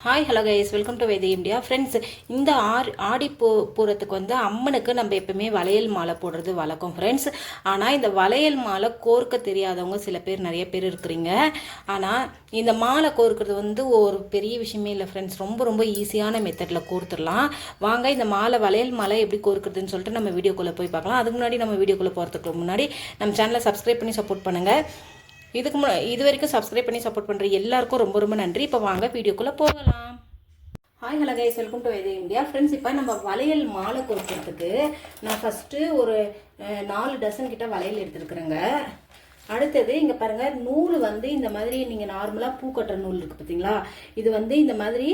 Hi hello guys welcome to Vedhi India friends இந்த ஆடி ஆடி பூ பூரத்துக்கு வந்து அம்மனுக்கு நம்ம எப்பவுமே வளையல் மாலை போடுறது வழக்கம் ஃப்ரெண்ட்ஸ் ஆனால் இந்த வளையல் மாலை கோர்க்க தெரியாதவங்க சில பேர் நிறைய பேர் இருக்கிறீங்க. ஆனால் இந்த மாலை கோர்க்கிறது வந்து ஒரு பெரிய விஷயமே இல்லை ஃப்ரெண்ட்ஸ் ரொம்ப ரொம்ப ஈஸியான மெத்தடில் கோர்த்துடலாம். வாங்க இந்த மாலை வளையல் மாலை எப்படி கோர்க்குறதுன்னு சொல்லிட்டு நம்ம வீடியோக்குள்ளே போய் பார்க்கலாம். அதுக்கு முன்னாடி நம்ம வீடியோக்குள்ளே போகிறதுக்கு முன்னாடி நம்ம சேனலை சப்ஸ்கிரைப் பண்ணி சப்போர்ட் பண்ணுங்கள் இதுக்கு மு இது வரைக்கும் சப்ஸ்கிரைப் பண்ணி சப்போர்ட் பண்ணுற எல்லாருக்கும் ரொம்ப ரொம்ப நன்றி. இப்போ வாங்க வீடியோக்குள்ளே போகலாம். Hi hello guys welcome to Vedhi India friends இப்போ நம்ம வளையல் மாலை கொடுக்கறதுக்கு நான் ஃபஸ்ட்டு ஒரு நாலு டசன் கிட்ட வளையல் எடுத்துருக்குறேங்க. அடுத்தது இங்கே பாருங்கள் நூல் வந்து இந்த மாதிரி நீங்கள் நார்மலாக பூ கட்டுற நூல் இருக்குது பார்த்தீங்களா இது வந்து இந்த மாதிரி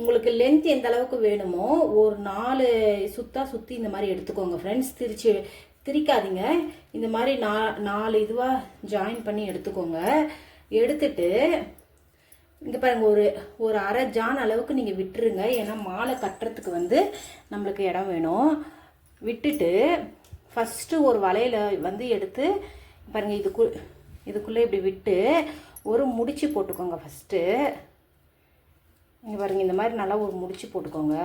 உங்களுக்கு லென்த் எந்த அளவுக்கு வேணுமோ ஒரு நாலு சுத்தா சுற்றி இந்த மாதிரி எடுத்துக்கோங்க ஃப்ரெண்ட்ஸ் திருச்சி திரிக்காதீங்க. இந்த மாதிரி நா நாலு இதுவாக ஜாயின் பண்ணி எடுத்துக்கோங்க. எடுத்துட்டு இங்கே பாருங்க ஒரு ஒரு அரை ஜான் அளவுக்கு நீங்கள் விட்டுருங்க. ஏன்னா மாலை கட்டுறதுக்கு வந்து நம்மளுக்கு இடம் வேணும். விட்டுட்டு ஃபஸ்ட்டு ஒரு வலையில வந்து எடுத்து பாருங்க இதுக்கு இதுக்குள்ளே இப்படி விட்டு ஒரு முடிச்சு போட்டுக்கோங்க ஃபஸ்ட்டு இங்கே பாருங்க இந்த மாதிரி நல்லா ஒரு முடிச்சு போட்டுக்கோங்க.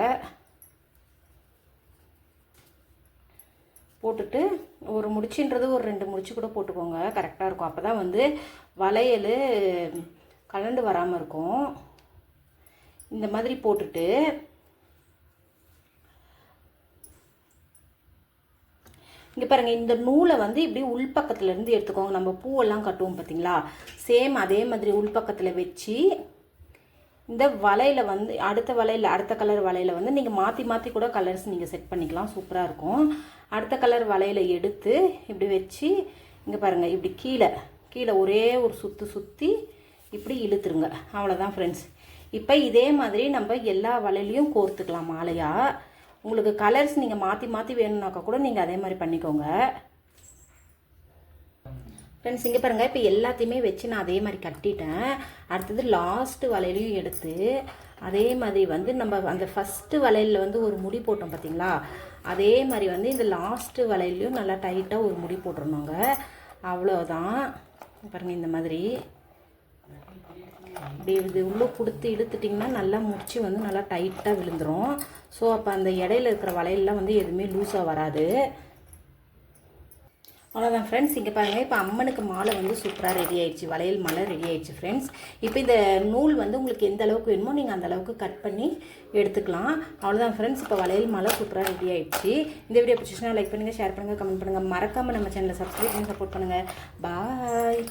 போட்டுட்டு ஒரு முடிச்சுன்றது ஒரு ரெண்டு முடிச்சு கூட போட்டுக்கோங்க. கரெக்டாக இருக்கும். அப்போ தான் வந்து வளையல் கலண்டு வராமல் இருக்கும். இந்த மாதிரி போட்டுட்டு இங்கே பாருங்கள் இந்த நூலை வந்து இப்படி உள்பக்கத்துலேருந்து எடுத்துக்கோங்க. நம்ம பூவெல்லாம் கட்டுவோம் பார்த்தீங்களா சேம் அதே மாதிரி உள்பக்கத்தில் வச்சு இந்த வலையில் வந்து அடுத்த வலையில் அடுத்த கலர் வலையில் வந்து நீங்கள் மாற்றி மாற்றி கூட கலர்ஸ் நீங்கள் செட் பண்ணிக்கலாம். சூப்பராக இருக்கும். அடுத்த கலர் வலையில் எடுத்து இப்படி வச்சு இங்கே பாருங்கள் இப்படி கீழே கீழே ஒரே ஒரு சுற்று சுற்றி இப்படி இழுத்துருங்க. அவ்வளோதான் ஃப்ரெண்ட்ஸ் இப்போ இதே மாதிரி நம்ம எல்லா வலையிலையும் கோர்த்துக்கலாம் மாலையாக உங்களுக்கு கலர்ஸ் நீங்கள் மாற்றி மாற்றி வேணும்னாக்கா கூட நீங்கள் அதே மாதிரி பண்ணிக்கோங்க. ஃப்ரெண்ட்ஸ் இங்கே பாருங்கள் இப்போ எல்லாத்தையுமே வச்சு நான் அதே மாதிரி கட்டிட்டேன். அடுத்தது லாஸ்ட்டு வலையிலையும் எடுத்து அதே மாதிரி வந்து நம்ம அந்த ஃபஸ்ட்டு வளையலில் வந்து ஒரு முடி போட்டோம் பார்த்தீங்களா அதே மாதிரி வந்து இந்த லாஸ்ட்டு வலையிலையும் நல்லா டைட்டாக ஒரு முடி போட்டுருணுங்க அவ்வளோதான் பாருங்கள் இந்த மாதிரி. இப்படி இது உள்ளே கொடுத்து இழுத்துட்டிங்கன்னா நல்லா முடிச்சு வந்து நல்லா டைட்டாக விழுந்துரும். ஸோ அப்போ அந்த இடையில இருக்கிற வளையல்லாம் வந்து எதுவுமே லூஸாக வராது. அவ்வளோதான் ஃப்ரெண்ட்ஸ் இங்கே பாருங்கள் இப்போ அம்மனுக்கு மாலை வந்து சூப்பராக ரெடி ஆயிடுச்சு. வளையல் மாலை ரெடி ஆயிடுச்சு ஃப்ரெண்ட்ஸ் இப்போ இந்த நூல் வந்து உங்களுக்கு எந்த அளவுக்கு வேணுமோ நீங்கள் அந்த அளவுக்கு கட் பண்ணி எடுத்துக்கலாம். அவ்வளோதான் ஃப்ரெண்ட்ஸ் இப்போ வளையல் மாலை சூப்பராக ரெடி ஆயிடுச்சு. இந்த வீடியோ பிடிச்சிச்சுன்னா லைக் பண்ணுங்கள் ஷேர் பண்ணுங்கள் கமெண்ட் பண்ணுங்கள் மறக்காமல் நம்ம சேனலை சப்ஸ்கிரைப் பண்ணி சப்போர்ட் பண்ணுங்கள் பாய்